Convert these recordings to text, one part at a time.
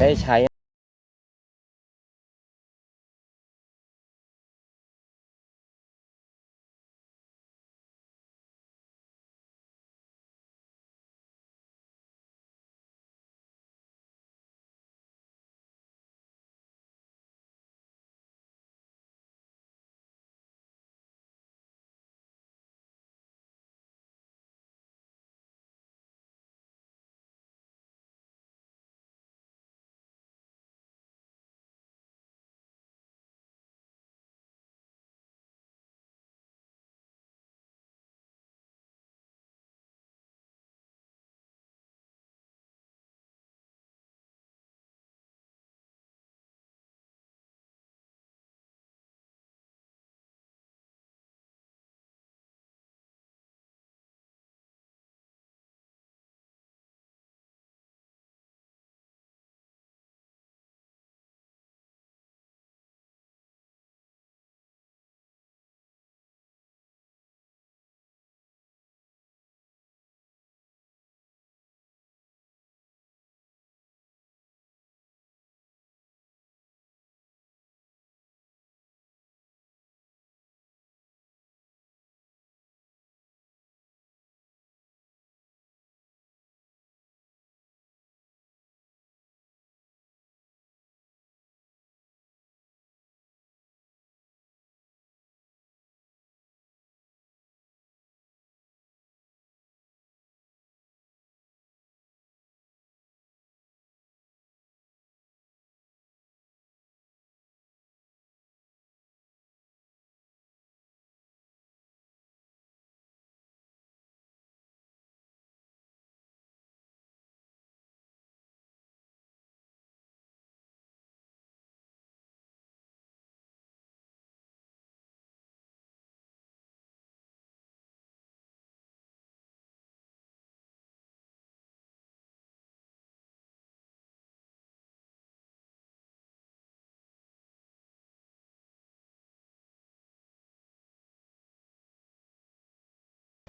ได้ใช้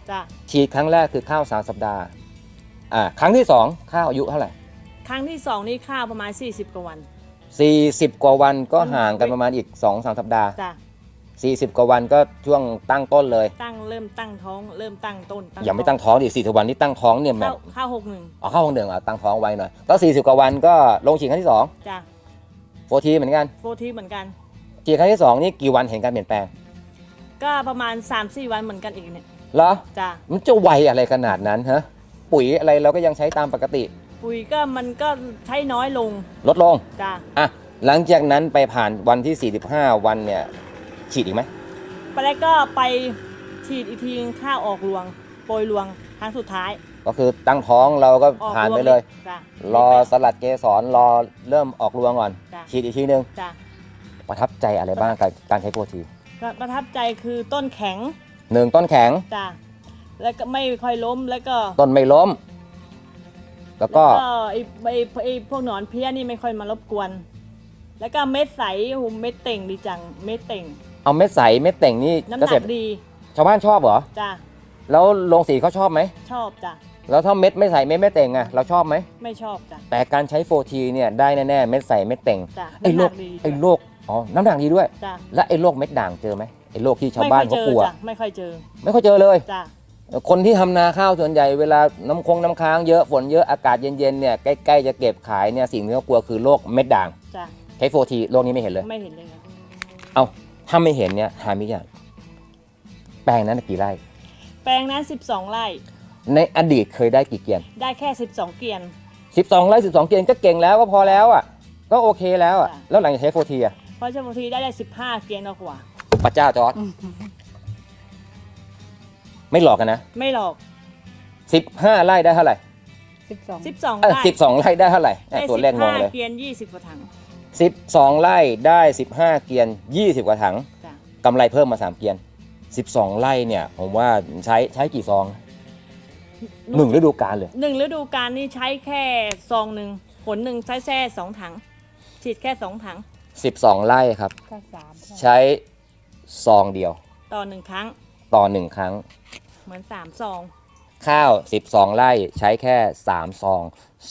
จ้ะฉีดครั้งแรกคือข้าวสามสัปดาห์อ่าครั้งที่สองข้าวอายุเท่าไหร่ครั้งที่สองนี่ข้าวประมาณ 40 กว่าวัน 40 กว่าวันก็ห่างกันประมาณอีก2อสสัปดาห์จ้ะ40 กว่าวันก็ช่วงตั้งต้นเลย ตั้งเริ่มตั้งท้องเริ่มตั้งต้นยังไม่ตั้งท้องดิ40วันนี้ตั้งท้องเนี่ยแบข้าบวข้าวหกหนึ่งเอาเข้าห้องเดืองอะตั้งท้องไว้หน่อยก็40 กว่าวันก็ลงฉีดครั้งที่2จ้ะโฟทีเหมือนกันโฟทีเหมือนกันฉีดครั้งที่2นี่กี่วันเห็นการเปลี่ยนแปลง ก็ประมาณ3-4วันเหมือนกันอีกเนี่ย เหรอจ้ะมันจะไวอะไรขนาดนั้นฮะปุ๋ยอะไรเราก็ยังใช้ตามปกติ ปุ๋ยก็มันก็ใช้น้อยลงลดลงจ้ะอะหลังจากนั้นไปผ่านวันที่ 45 วันเนี่ย ฉีดอีกไหมไปแล้วก็ไปฉีดอีกทีข้าวออกรวงโปรยรวงครั้งสุดท้าย ก็คือตั้งท้องเราก็ออกผ่านรวงไปเลย จ้ะรอสลัดเกสรรอเริ่มออกรวงก่อน จ้ะฉีดอีกทีนึง จ้ะประทับใจอะไรบ้างกับการใช้โปรทีประทับใจคือต้นแข็ง หนึ่งต้นแข็ง จ้ะแล้วก็ไม่ค่อยล้มแล้วก็ต้นไม่ล้ม แล้วก็แล้วไอ้ไอ้ไอ้พวกหนอนเพี้ยนี่ไม่ค่อยมารบกวน แล้วก็เม็ดใสโหเม็ดเต่งดีจังเม็ดเต่ง เอาเม็ดใสเม็ดแต่งนี่น้ำเกหษนัตกรดีชาวบ้านชอบเหรอ จ้ะแล้วโรงสีเขาชอบไหม ชอบจ้ะแล้วถ้าเม็ดไม่ใสเม็ดไม่แต่งอะเราชอบไหม ไม่ชอบจ้ะแต่การใช้โฟทีเนี่ยได้แน่ๆเม็ดใสเม็ดแต่งจ้ะไอ้โรน้ำหนัคกดีไอ้โรคอ๋อน้ำหนักดีด้วย จ้ะและไอ้โรคเม็ดด่างเจอไหม ไอ้โรคที่ชาวไม่บ้าค่นอยเขาเจกอลัวจ้ะไม่ค่อยเจอไม่ค่อยเจอเลยจ้ะคนที่ทำนาข้าวส่วนใหญ่เวลาน้ำคงน้ำค้างเยอะฝนเยอะอากาศเย็นๆเนี่ยใกล้ๆจะเก็บขายเนี่ยสิ่งที่เขากลัวคือโรคเม็ดด่างจ้ะใช้โฟทีโรคนี้ไม่เห็นเลยไม่เห็นเลยค่ะเอาถ้าไม่เห็นเนี่ยถามอีกอย่างแปลงนั้นกี่ไร่ แปลงนั้น 12 ไร่ ในอดีตเคยได้กี่เกียน ได้แค่ 12 เกวียน 12 ไร่ 12 เกียนก็เก่งแล้วก็พอแล้วอะ ก็โอเคแล้วอะจ้ะแล้วหลังจากใช้โฟทีอะเพราะเฉพาะทีได้ได้ 15 เกวียนกว่า พระเจ้าจอร์ดไม่หลอกกันนะไม่หลอก15ไร่ได้เท่าไหร่12เออไร่12ไร่ได้เท่าไหร่แหม่ได้ตัวเลขงงเลย15เกวียน20กว่าถัง12ไร่ได้15เกียน20กว่าถังจ้ะกำไรเพิ่มมา3เกียน12ไร่เนี่ย ผมว่าใช้ใช้กี่ซองหนึ่งฤดูกาลเลย หนึ่งฤดูกาลนี่ใช้แค่ซองหนึ่งผลหนึ่งใช้แค่สองถัง ฉีดแค่สองถัง12ไร่ครับแค่สามใช้ ซองเดียว ต่อหนึ่งครั้ง ต่อ1ครั้ง เหมือนสามซอง ข้าว 12 ไร่ใช้แค่ 3 ซอง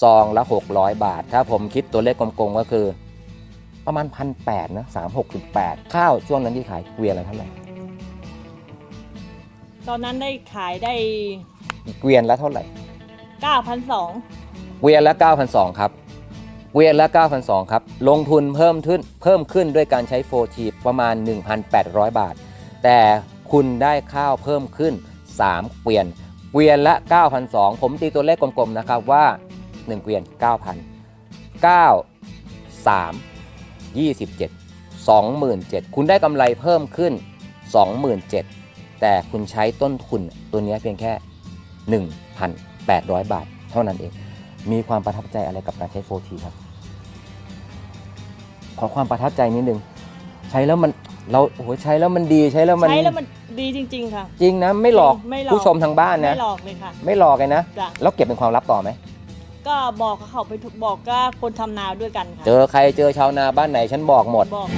ซองละ 600 บาท ถ้าผมคิดตัวเลขกลมๆก็คือ ประมาณพันแปดนะสามหกจุดแปดข้าวช่วงนั้นที่ขายเกวียนละเท่าไหร่ตอนนั้นได้ขายได้เกวียนละเท่าไหร่ 9,200 เกวียนละ9,200ครับ เวียนละ9,200ครับ ลงทุนเพิ่มขึ้นเพิ่มขึ้นด้วยการใช้โฟทีประมาณ 1,800 บาท แต่คุณได้ข้าวเพิ่มขึ้น 3 เกวียน เกวียนละ9,200ผมตีตัวเลขกลมๆ นะครับว่า 1 เกวียน 9,000 9 3 27 27,000 คุณได้กำไรเพิ่มขึ้น 27,000 แต่คุณใช้ต้นทุนตัวนี้เพียงแค่ 1,800 บาท เท่านั้นเอง มีความประทับใจอะไรกับการใช้โฟทีครับ ขอความประทับใจนิดนึง ใช้แล้วมันเราโอ้โหใช้แล้วมันดีใช้แล้วมันใช้แล้วมันดีจริง ๆ ค่ะ จริงนะไม่หลอกไม่หลอกผู้ชมทางบ้านนะไม่หลอกเลยค่ะ ไม่หลอกเลยนะจ้ะ แล้วเก็บเป็นความลับต่อไหมก็บอกกับเขาไปทุกบอกก็คนทำนาด้วยกันค่ะเจอใครเจอชาวนาบ้านไหนฉันบอกหมด บอกเลย